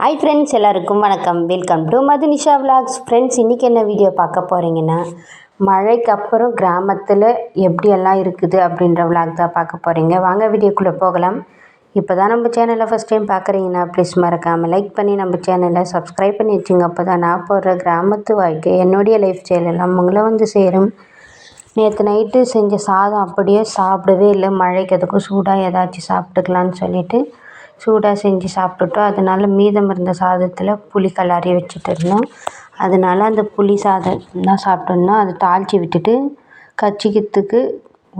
Hi friends எல்லாருக்கும் வணக்கம். Welcome to Madhunisha vlogs friends இன்றைக்கி என்ன வீடியோ பார்க்க போகிறீங்கன்னா மழைக்கு அப்புறம் கிராமத்தில் எப்படியெல்லாம் இருக்குது அப்படின்ற விலாக் தான் பார்க்க போகிறீங்க வாங்க வீடியோக்குள்ளே போகலாம். இப்போ தான் நம்ம சேனலை ஃபஸ்ட் டைம் பார்க்குறீங்கன்னா ப்ளீஸ் மறக்காமல் லைக் பண்ணி நம்ம சேனலை சப்ஸ்கிரைப் பண்ணி வச்சுங்க. அப்போ தான் நான் போடுற கிராமத்து வாழ்க்கை என்னுடைய லைஃப் ஸ்டைல் எல்லாம் உங்களை வந்து சேரும். நேற்று நைட்டு செஞ்ச சாதம் அப்படியே சாப்பிடவே இல்லை. மழைக்கு அதுக்கும் சூடாக ஏதாச்சும் சாப்பிட்டுக்கலான்னு சொல்லிட்டு சூடாக செஞ்சு சாப்பிட்டுட்டோம். அதனால் மீதம் இருந்த சாதத்தில் புளி கலாரி வச்சுட்டு இருந்தோம். அதனால அந்த புளி சாதம் தான் சாப்பிட்டுருந்தோம் அதை தாளித்து விட்டுட்டு கச்சிக்கிறதுக்கு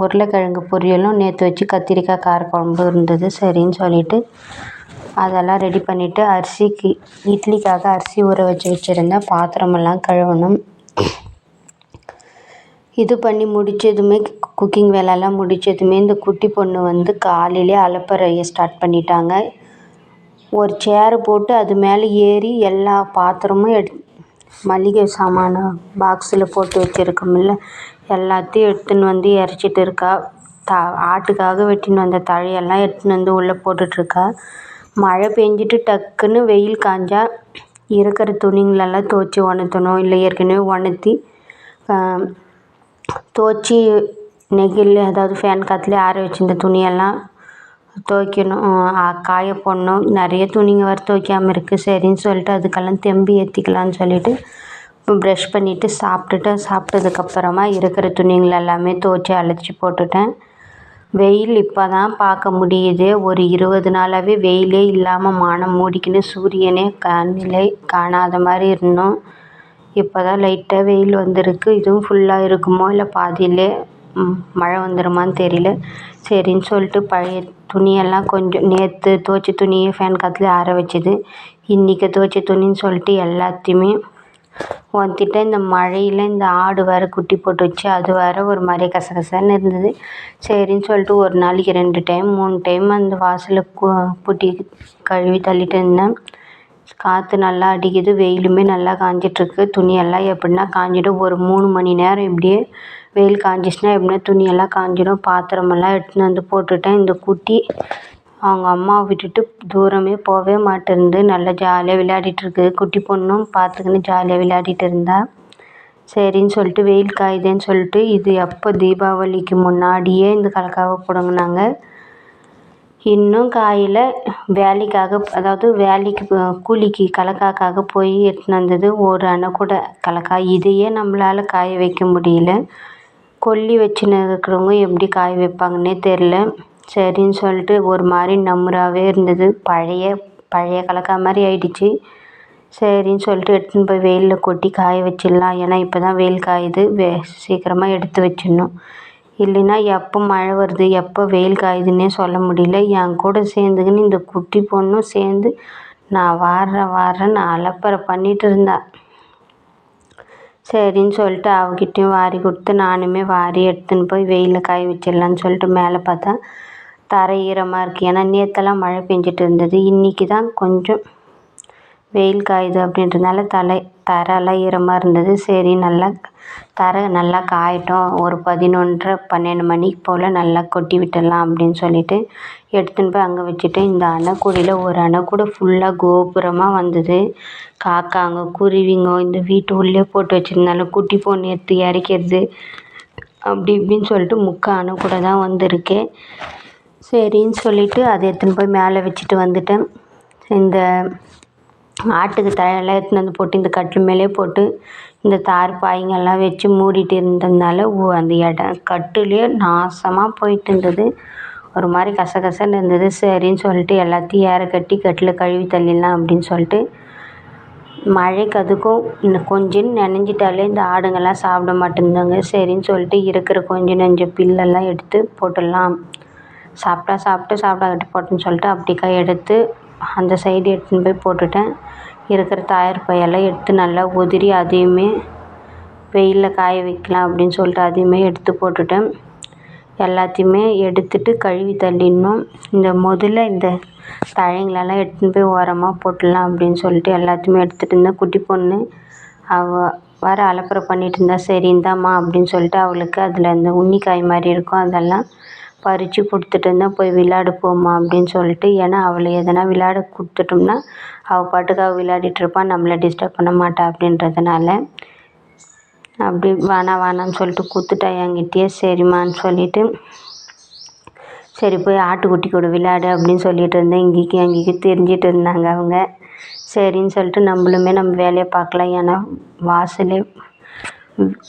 உருளைக்கிழங்கு பொரியலும் நேற்று வச்சு கத்திரிக்காய் காரக்குழம்பு இருந்தது. சரின்னு சொல்லிட்டு அதெல்லாம் ரெடி பண்ணிவிட்டு அரிசிக்கு இட்லிக்காக அரிசி ஊற வச்சு வச்சுருந்தேன். பாத்திரமெல்லாம் கழுவணும். இது பண்ணி முடித்ததுமே குக்கிங் வேலைலாம் முடித்ததுமே இந்த குட்டி பொண்ணு வந்து காலையிலே அலப்பறைய ஸ்டார்ட் பண்ணிட்டாங்க. ஒரு சேரு போட்டு அது மேலே ஏறி எல்லா பாத்திரமும் எடு மளிகை சாமான பாக்ஸில் போட்டு வச்சுருக்கோம்ல எல்லாத்தையும் எடுத்துன்னு வந்து இறச்சிட்டு இருக்கா. த ஆட்டுக்காக வெட்டின்னு வந்த தழையெல்லாம் எடுத்துன்னு வந்து உள்ளே போட்டுட்ருக்கா மழை பெஞ்சிட்டு டக்குன்னு வெயில் காஞ்சா இருக்கிற துணிங்களெல்லாம் துவச்சி உணர்த்தணும் இல்லை ஏற்கனவே உணர்த்தி துவச்சி நெகிழ் அதாவது ஃபேன் காற்றுலே ஆற வச்சிருந்த துணியெல்லாம் துவைக்கணும். காய போடணும். நிறைய துணிங்க வேறு துவைக்காமல் இருக்குது சரின்னு சொல்லிட்டு அதுக்கெல்லாம் தெம்பு ஏற்றிக்கலான்னு சொல்லிட்டு ப்ரெஷ் பண்ணிவிட்டு சாப்பிட்டுட்டு சாப்பிட்டதுக்கப்புறமா இருக்கிற துணிங்களை எல்லாமே துவச்சி அழைச்சி போட்டுட்டேன். வெயில் இப்போ தான் பார்க்க முடியுது. ஒரு இருபது நாளாகவே வெயிலே இல்லாமல் மானம் மூடிக்கின்னு சூரியனே கண்ணிலே காணாத மாதிரி இருந்தோம். இப்போ தான் லைட்டாக வெயில் வந்திருக்கு. இதுவும் ஃபுல்லாக இருக்குமோ? இல்லை பாதியிலே மழை வந்துடுமான்னு தெரியல. சரின்னு சொல்லிட்டு பழைய துணியெல்லாம் கொஞ்சம் நேற்று துவைச்ச துணியை ஃபேன் காற்றுல ஆற வச்சது. இன்றைக்கி துவைச்ச துணின்னு சொல்லிட்டு எல்லாத்தையுமே ஒத்திட்ட இந்த மழையில் இந்த ஆடு வேறு குட்டி போட்டு வச்சு அது வேறு ஒரு மாதிரி கசகசன்னு இருந்தது. சரின்னு சொல்லிட்டு ஒரு நாளைக்கு ரெண்டு டைம் மூணு டைம் அந்த வாசலை கு புட்டி கழுவி தள்ளிட்டு இருந்தேன். காற்று நல்லா அடிக்குது வெயிலுமே நல்லா காஞ்சிட்ருக்கு. துணியெல்லாம் எப்படின்னா காஞ்சிடும். ஒரு மூணு மணி நேரம் இப்படியே வெயில் காஞ்சிச்சுன்னா எப்படின்னா துணியெல்லாம் காஞ்சிடும். பாத்திரமெல்லாம் எடுத்துன்னு வந்து போட்டுட்டேன். இந்த குட்டி அவங்க அம்மாவை விட்டுட்டு தூரமே போகவே மாட்டேன்து. நல்லா ஜாலியாக விளையாடிட்டுருக்கு குட்டி பொண்ணும் பார்த்துக்கின்னு ஜாலியாக விளையாடிட்டு இருந்தா. சரின்னு சொல்லிட்டு வெயில் காயுதேன்னு சொல்லிட்டு இது எப்போ தீபாவளிக்கு முன்னாடியே இந்த கலக்காவை பிடுங்குனாங்க. இன்னும் காயில் வேலைக்காக அதாவது வேலைக்கு கூலிக்கு கலக்காக்காக போய் எடுத்துன்னு வந்தது ஒரு அணை கூட கலக்காய் இதையே நம்மளால் காய வைக்க முடியல. கொல்லி வச்சுன்னு இருக்கிறவங்க எப்படி காய வைப்பாங்கன்னே தெரில சரின்னு சொல்லிட்டு ஒரு மாதிரி நமுறாவே இருந்தது. பழைய பழைய கலக்கா மாதிரி ஆயிடுச்சு. சரின்னு சொல்லிட்டு எடுத்துன்னு போய் வெயிலில் கொட்டி காய வச்சிடலாம். ஏன்னா இப்போ தான் வெயில் காயுது. வே சீக்கிரமாக எடுத்து வச்சிடணும். இல்லைன்னா எப்போ மழை வருது எப்போ வெயில் காயுதுன்னே சொல்ல முடியல. என் கூட சேர்ந்துக்கின்னு இந்த குட்டி பொண்ணும் சேர்ந்து நான் வாடுறேன் வாடுறேன்னு அலப்பறை பண்ணிகிட்டு இருந்தாள் சரின்னு சொல்லிட்டு அவகிட்டையும் வாரி கொடுத்து நானுமே வாரி எடுத்துன்னு போய் வெயிலில் காய வச்சிடலான்னு சொல்லிட்டு மேலே பார்த்தா தரை ஈரமாக இருக்குது ஏன்னா நேற்றெல்லாம் மழை பெஞ்சிட்டு இருந்தது. இன்றைக்கி தான் கொஞ்சம் வெயில் காயுது அப்படின்றதுனால தலை தரைலாம் ஈரமாக இருந்தது. சரி நல்லா தரை நல்லா காயட்டும். ஒரு பதினொன்றரை பன்னெண்டு மணிக்கு போல் நல்லா கொட்டி விட்டுடலாம் அப்படின்னு சொல்லிட்டு எடுத்துன்னு போய் அங்கே வச்சுட்டு இந்த அணைக்குடியில் ஒரு அணைக்கூடை ஃபுல்லாக கோபுரமாக வந்தது. காக்காங்க குருவிங்க இந்த வீட்டு உள்ளே போட்டு வச்சுருந்தாலும் குட்டி பொண்ணு எடுத்து இறக்கிறது அப்படி இப்படின்னு சொல்லிட்டு முக்கால் அணைக்கூடை தான் வந்திருக்கு. சரின்னு சொல்லிவிட்டு அதை எடுத்துன்னு போய் மேலே வச்சுட்டு வந்துட்டேன். இந்த ஆட்டுக்கு தழையெல்லாம் எடுத்துன்னு வந்து போட்டு இந்த கட்டில் மேலே போட்டு இந்த தார் பாய்ங்கெல்லாம் வச்சு மூடிட்டு இருந்ததுனால அந்த இடம் கட்டிலே நாசமாக போயிட்டு இருந்தது. ஒரு மாதிரி கசகசன்னு இருந்தது. சரின்னு சொல்லிட்டு எல்லாத்தையும் ஏற கட்டி கட்டில் கழுவி தள்ளிடலாம் அப்படின்னு சொல்லிட்டு மழைக்கு அதுக்கும் இந்த கொஞ்சம் நினைஞ்சிட்டாலே இந்த ஆடுங்கள்லாம் சாப்பிட மாட்டேங்குதுங்க சரின்னு சொல்லிட்டு இருக்கிற கொஞ்சம் நெஞ்ச பில்லெல்லாம் எடுத்து போட்டுடலாம். சாப்பிட்டா சாப்பிட்டு சாப்பிடாட்டி போட்டுன்னு சொல்லிட்டு அப்படிக்கா எடுத்து அந்த சைடு எடுத்துன்னு போய் போட்டுட்டேன். இருக்கிற தாயார் பையெல்லாம் எடுத்து நல்லா உதிரி அதையுமே வெயிலில் காய வைக்கலாம் அப்படின்னு சொல்லிட்டு அதையுமே எடுத்து போட்டுட்டேன். எல்லாத்தையுமே எடுத்துட்டு கழுவி தள்ளிடணும். இந்த முதல்ல இந்த தழைங்களெல்லாம் எடுத்துன்னு போய் ஓரமாக போட்டுடலாம் அப்படின்னு சொல்லிட்டு எல்லாத்தையுமே எடுத்துகிட்டு இருந்தேன். குட்டி பொண்ணு அவள் வர அலப்பறை பண்ணிகிட்டு இருந்தா சரி இந்தாம்மா அப்படின்னு சொல்லிட்டு அவளுக்கு அதில் இந்த உன்னிக்காய் மாதிரி இருக்கும் அதெல்லாம் பறித்து கொடுத்துட்டு இருந்தால் போய் விளையாடு போம்மா அப்படின்னு சொல்லிட்டு ஏன்னா அவளை எதனா விளையாட கொடுத்துட்டோம்னா அவள் பாட்டுக்கு அவள் விளையாடிட்டு இருப்பாள் நம்மளை டிஸ்டர்ப் பண்ண மாட்டா அப்படின்றதுனால. அப்படி வேணா வேணாம்னு சொல்லிட்டு கொடுத்துட்டா என்கிட்டயே சரிம்மான்னு சொல்லிட்டு சரி போய் ஆட்டுக்குட்டி கூட விளையாடு அப்படின்னு சொல்லிட்டு இருந்தேன். இங்கேக்கு அங்கேயும் தெரிஞ்சிட்டு இருந்தாங்க அவங்க. சரின்னு சொல்லிட்டு நம்மளுமே நம்ம வேலையை பார்க்கலாம். ஏன்னா வாசலே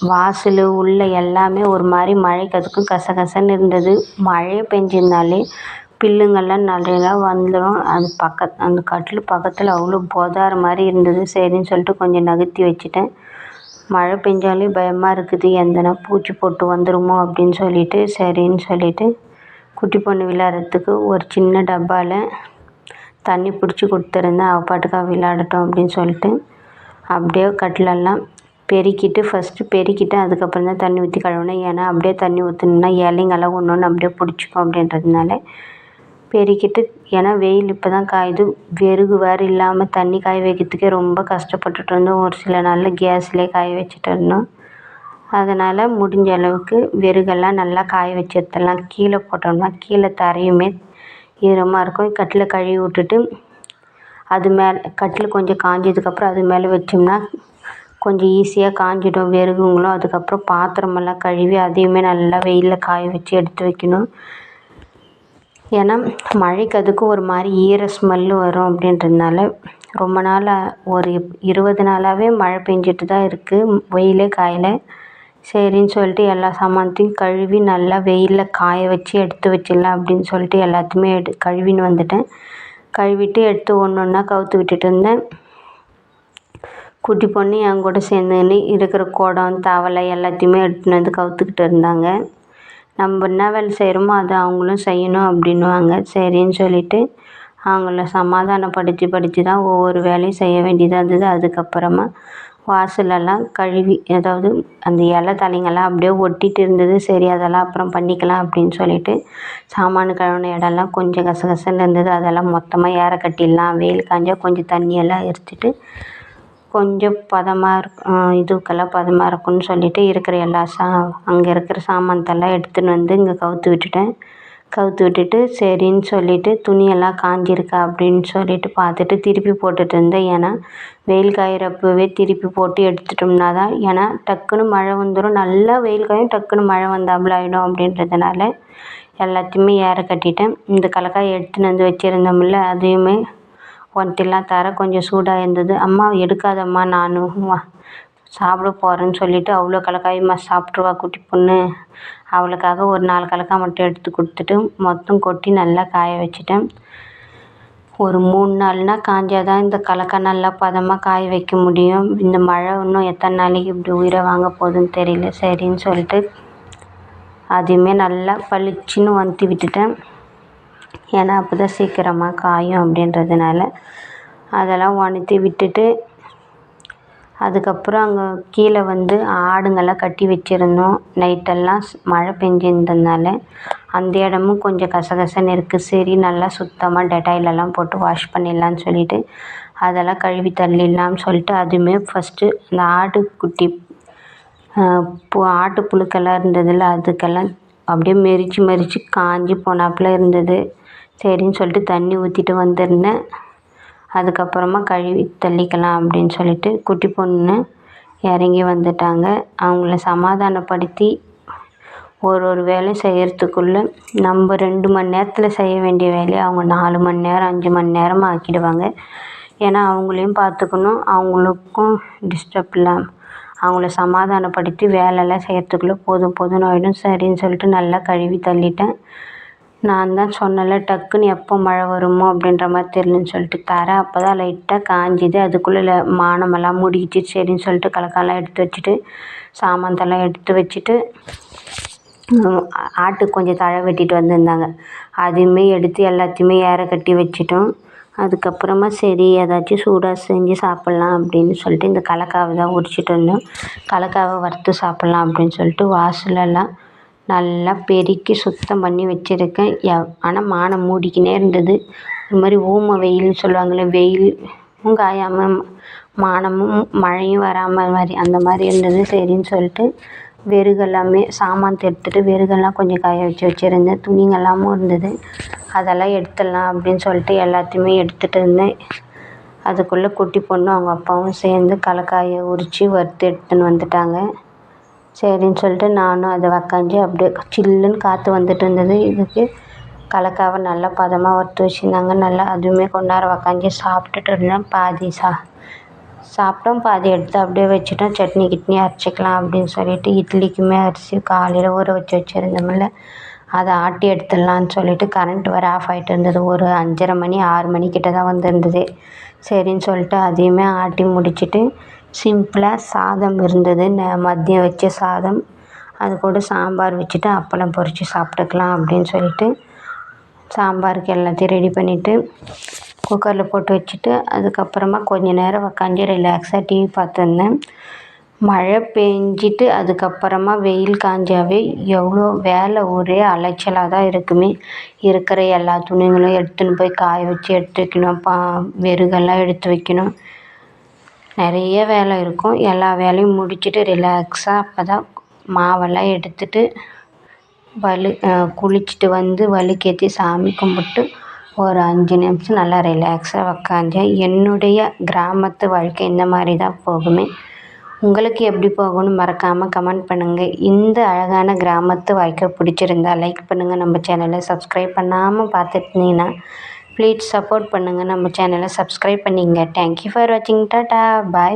வாசல் உள்ள எல்லாமே ஒரு மாதிரி மழைக்கதுக்கும் கசகசன்னு இருந்தது. மழையே பெஞ்சிருந்தாலே பில்லுங்கள்லாம் நிறையா வந்துடும் அது பக்கத் அந்த கட்டில் பக்கத்தில் அவ்வளோ போதார மாதிரி இருந்தது. சரின்னு சொல்லிட்டு கொஞ்சம் நகர்த்தி வச்சுட்டேன். மழை பெஞ்சாலே பயமாக இருக்குது. எந்தனா பூச்சி போட்டு வந்துடுமோ அப்படின்னு சொல்லிட்டு சரின்னு சொல்லிட்டு குட்டி பொண்ணு விளையாடுறதுக்கு ஒரு சின்ன டப்பாவில் தண்ணி பிடிச்சி கொடுத்துருந்தேன். அவள் பாட்டுக்கா விளையாடட்டும் அப்படின்னு சொல்லிட்டு அப்படியே கட்டிலெல்லாம் பெருக்கிட்டு ஃபஸ்ட்டு பெருக்கிட்டு அதுக்கப்புறம் தான் தண்ணி ஊற்றி கழுவணும். ஏன்னா அப்படியே தண்ணி ஊற்றினோம்னா இலைங்கெல்லாம் ஒன்று ஒன்று அப்படியே பிடிச்சிக்கும் அப்படின்றதுனால பெருக்கிட்டு ஏன்னா வெயில் இப்போ தான் காயுது. வெறகு வேறு இல்லாமல் தண்ணி காய வைக்கிறதுக்கே ரொம்ப கஷ்டப்பட்டுட்டு இருந்தோம். ஒரு சில நாளில் கேஸ்லேயே காய வச்சுட்டு இருந்தோம். அதனால் முடிஞ்ச அளவுக்கு வெறுகெல்லாம் நல்லா காய வச்சு கீழே போட்டோம்னா கீழே தரையுமே ஈரமாக இருக்கும். கட்டில் கழுவி விட்டுட்டு அது மேலே கட்டில் கொஞ்சம் காஞ்சதுக்கப்புறம் அது மேலே வச்சோம்னா கொஞ்சம் ஈஸியாக காஞ்சிடும் வெறுகுங்களும். அதுக்கப்புறம் பாத்திரமெல்லாம் கழுவி அதையுமே நல்லா வெயிலில் காய வச்சு எடுத்து வைக்கணும். ஏன்னா மழைக்கு அதுக்கும் ஒரு மாதிரி ஈர ஸ்மெல்லு வரும் அப்படின்றதுனால ரொம்ப நாளாக ஒரு இருபது நாளாகவே மழை பெஞ்சிட்டு தான் இருக்குது வெயிலே காயலை. சரின்னு சொல்லிட்டு எல்லா சாமானத்தையும் கழுவி நல்லா வெயிலில் காய வச்சு எடுத்து வச்சிடலாம் அப்படின்னு சொல்லிட்டு எல்லாத்தையுமே எடு கழுவின்னு வந்துட்டேன். கழுவிட்டு எடுத்து ஒன்று ஒன்றா கவுத்து விட்டுட்டு இருந்தேன். குட்டி பொண்ணு என் கூட சேர்ந்துன்னு இருக்கிற குடம் தவளை எல்லாத்தையுமே எடுத்துன்னு வந்து கவுத்துக்கிட்டு இருந்தாங்க. நம்ம என்ன வேலை செய்கிறோமோ அதை அவங்களும் செய்யணும் அப்படின்னுவாங்க. சரின்னு சொல்லிட்டு அவங்கள சமாதானப்படுத்தி படுத்தி தான் ஒவ்வொரு வேலையும் செய்ய வேண்டியதாக இருந்தது. அதுக்கப்புறமா வாசலெல்லாம் கழுவி அதாவது அந்த இலை தலைங்கெல்லாம் அப்படியே ஒட்டிட்டு இருந்தது. சரி அதெல்லாம் அப்புறம் பண்ணிக்கலாம் அப்படின்னு சொல்லிட்டு சாமான் கழுவின இடம்லாம் கொஞ்சம் கசகசன்னு இருந்தது. அதெல்லாம் மொத்தமாக ஏற கட்டிடலாம் வெயில் காஞ்சால் கொஞ்சம் தண்ணியெல்லாம் எரிச்சிட்டு கொஞ்சம் பதமாக இருக்கும் இதுக்கெல்லாம் பதமாக இருக்கும்னு சொல்லிட்டு இருக்கிற எல்லா சா அங்கே இருக்கிற சாமான்த்தெல்லாம் எடுத்துன்னு வந்து இங்கே கவுத்து விட்டுட்டேன். கவுத்து விட்டுட்டு சரின்னு சொல்லிட்டு துணியெல்லாம் காஞ்சிருக்கா அப்படின்னு சொல்லிட்டு பார்த்துட்டு திருப்பி போட்டுட்டு இருந்தேன். ஏன்னா வெயில் காயிறப்பவே திருப்பி போட்டு எடுத்துட்டோம்னா தான் ஏன்னா டக்குன்னு மழை வந்துடும் நல்லா வெயில் காயும் டக்குன்னு மழை வந்தாப்புல ஆகிடும் அப்படின்றதுனால எல்லாத்தையுமே ஏற கட்டிட்டேன். இந்த கலக்காய் எடுத்துன்னு வந்து வச்சுருந்தோம்ல அதையுமே ஒன்றிலாம் தர கொஞ்சம் சூடாக இருந்தது அம்மா எடுக்காதம்மா நானும் சாப்பிட போகிறேன்னு சொல்லிவிட்டு அவ்வளோ கலக்காயமாக சாப்பிட்ருவா குட்டி பொண்ணு. அவளுக்காக ஒரு நாலு கலக்காய் மட்டும் எடுத்து கொடுத்துட்டு மொத்தம் கொட்டி நல்லா காய வச்சுட்டேன். ஒரு மூணு நாள்னா காஞ்சால் தான் இந்த கலக்காய் நல்லா பதமாக காய வைக்க முடியும். இந்த மழை இன்னும் எத்தனை நாளைக்கு இப்படி உயிரை வாங்க போகுதுன்னு தெரியல. சரின்னு சொல்லிட்டு அதையுமே நல்லா பளிச்சுன்னு வந்தி விட்டுட்டேன். ஏன்னா அப்போ தான் சீக்கிரமாக காயும் அப்படின்றதுனால அதெல்லாம் உணர்த்தி விட்டுட்டு அதுக்கப்புறம் அங்கே கீழே வந்து ஆடுங்கள்லாம் கட்டி வச்சுருந்தோம். நைட்டெல்லாம் மழை பெஞ்சிருந்ததுனால அந்த இடமும் கொஞ்சம் கசகசன்னு இருக்குது சரி நல்லா சுத்தமாக டெட்டாயிலெல்லாம் போட்டு வாஷ் பண்ணிடலான்னு சொல்லிட்டு அதெல்லாம் கழுவி தள்ளிடலாம்னு சொல்லிட்டு அதுவுமே ஃபஸ்ட்டு அந்த ஆட்டுக்குட்டி பு ஆட்டு புழுக்கெல்லாம் இருந்ததில்ல அதுக்கெல்லாம் அப்படியே மெரித்து மெரித்து காஞ்சி போனாப்புல இருந்தது. சரின்னு சொல்லிட்டு தண்ணி ஊற்றிட்டு வந்திருந்தேன். அதுக்கப்புறமா கழுவி தள்ளிக்கலாம் அப்படின்னு சொல்லிட்டு குட்டி பொண்ணு இறங்கி வந்துட்டாங்க. அவங்கள சமாதானப்படுத்தி ஒரு ஒரு வேலை செய்கிறதுக்குள்ள நம்ம ரெண்டு மணி நேரத்தில் செய்ய வேண்டிய வேலையை அவங்க நாலு மணி நேரம் அஞ்சு மணி நேரமாக ஆக்கிடுவாங்க. ஏன்னா அவங்களையும் பார்த்துக்கணும். அவங்களுக்கும் டிஸ்டர்ப் இல்லாமல் அவங்கள சமாதானப்படுத்தி வேலைலாம் செய்கிறதுக்குள்ளே போதும் போதும்னு ஆகிடும் சரின்னு சொல்லிட்டு நல்லா கழுவி தள்ளிட்டேன். நான் தான் சொன்னேன்ல டக்குன்னு எப்போ மழை வருமோ அப்படின்ற மாதிரி தெரியலன்னு சொல்லிட்டு தரை. அப்போ தான் லைட்டாக காஞ்சிது. அதுக்குள்ளே மானமெல்லாம் முடிக்கிச்சு. சரின்னு சொல்லிட்டு கலக்காலாம் எடுத்து வச்சுட்டு சாமான்தெல்லாம் எடுத்து வச்சுட்டு ஆட்டுக்கு கொஞ்சம் தழை வெட்டிட்டு வந்திருந்தாங்க. அதையுமே எடுத்து எல்லாத்தையுமே ஏற கட்டி வச்சிட்டோம். அதுக்கப்புறமா சரி ஏதாச்சும் சூடாக செஞ்சு சாப்பிட்லாம் அப்படின்னு சொல்லிட்டு இந்த கலக்காவை தான் உரிச்சிட்டு வந்தோம். கலக்காவை வறுத்து சாப்பிட்லாம் அப்படின்னு சொல்லிட்டு வாசலெல்லாம் நல்லா பெருக்கி சுத்தம் பண்ணி வச்சுருக்கேன். எவ் ஆனால் மானம் மூடிக்கினே இருந்தது. இது மாதிரி ஊமை வெயில்னு சொல்லுவாங்கள்ல வெயிலும் காயாமல் மானமும் மழையும் வராமல் மாதிரி அந்த மாதிரி இருந்தது. சரின்னு சொல்லிட்டு வெறுகெல்லாமே சாமான் எடுத்துகிட்டு வெறுகெல்லாம் கொஞ்சம் காய வச்சு வச்சுருந்தேன். துணிங்கெல்லாமும் இருந்தது. அதெல்லாம் எடுத்துடலாம் அப்படின்னு சொல்லிட்டு எல்லாத்தையுமே எடுத்துகிட்டு இருந்தேன். அதுக்குள்ளே குட்டி பொண்ணும் அவங்க அப்பாவும் சேர்ந்து கலக்காயை உரித்து வறுத்து எடுத்துன்னு வந்துட்டாங்க. சரின்னு சொல்லிட்டு நானும் அதை உக்காஞ்சி அப்படியே சில்லுன்னு காற்று வந்துட்டு இருந்தது. இதுக்கு கலக்காவை நல்லா பதமாக வறுத்து வச்சுருந்தாங்க. நல்லா அதுவுமே கொஞ்ச நேரம் உக்காஞ்சி சாப்பிட்டுட்டு இருந்தேன். பாதி சா சாப்பிட்டோம். பாதி எடுத்து அப்படியே வச்சுட்டோம். சட்னி கிட்னி அரைச்சிக்கலாம் அப்படின்னு சொல்லிட்டு இட்லிக்குமே அரிசி காலையில் ஊற வச்சு வச்சுருந்தோம்ல அதை ஆட்டி எடுத்துடலான்னு சொல்லிட்டு கரண்ட் வர ஆஃப் ஆகிட்டு இருந்தது. ஒரு அஞ்சரை மணி ஆறு மணிக்கிட்ட தான் வந்திருந்தது. சரின்னு சொல்லிட்டு அதையுமே ஆட்டி முடிச்சுட்டு சிம்பிளாக சாதம் இருந்தது. ந மதியம் வச்ச சாதம். அது கூட சாம்பார் வச்சுட்டு அப்பளம் பொரித்து சாப்பிட்டுக்கலாம் அப்படின்னு சொல்லிட்டு சாம்பாருக்கு எல்லாத்தையும் ரெடி பண்ணிவிட்டு குக்கரில் போட்டு வச்சுட்டு அதுக்கப்புறமா கொஞ்ச நேரம் உக்காந்து ரிலாக்ஸாக டிவி பார்த்துருந்தேன். மழை பெஞ்சிட்டு அதுக்கப்புறமா வெயில் காஞ்சாவே எவ்வளோ வேலை ஒரே அலைச்சலாக தான் இருக்குமே. இருக்கிற எல்லா துணிங்களும் எடுத்துன்னு போய் காய வச்சு எடுத்து வைக்கணும். பா வெறுகெல்லாம் எடுத்து வைக்கணும். நிறைய வேலை இருக்கும். எல்லா வேலையும் முடிச்சுட்டு ரிலாக்ஸாக அப்போ தான் மாவெல்லாம் எடுத்துட்டு வலு குளிச்சுட்டு வந்து வழுக்கேற்றி சாமி கும்பிட்டு ஒரு அஞ்சு நிமிஷம் நல்லா ரிலாக்ஸாக உக்காந்தேன் என்னுடைய கிராமத்து வாழ்க்கை இந்த மாதிரி தான் போகுமே. உங்களுக்கு எப்படி போகும்னு மறக்காமல் கமெண்ட் பண்ணுங்கள் இந்த அழகான கிராமத்து வாழ்க்கை பிடிச்சிருந்தா லைக் பண்ணுங்கள் நம்ம சேனலை சப்ஸ்கிரைப் பண்ணாமல் பார்த்துருந்தீங்கன்னா ப்ளீஸ் சப்போர்ட் பண்ணுங்கள் நம்ம சேனலை சப்ஸ்கிரைப் பண்ணிங்க. தேங்க்யூ ஃபார் வாட்சிங் டாட்டா பாய்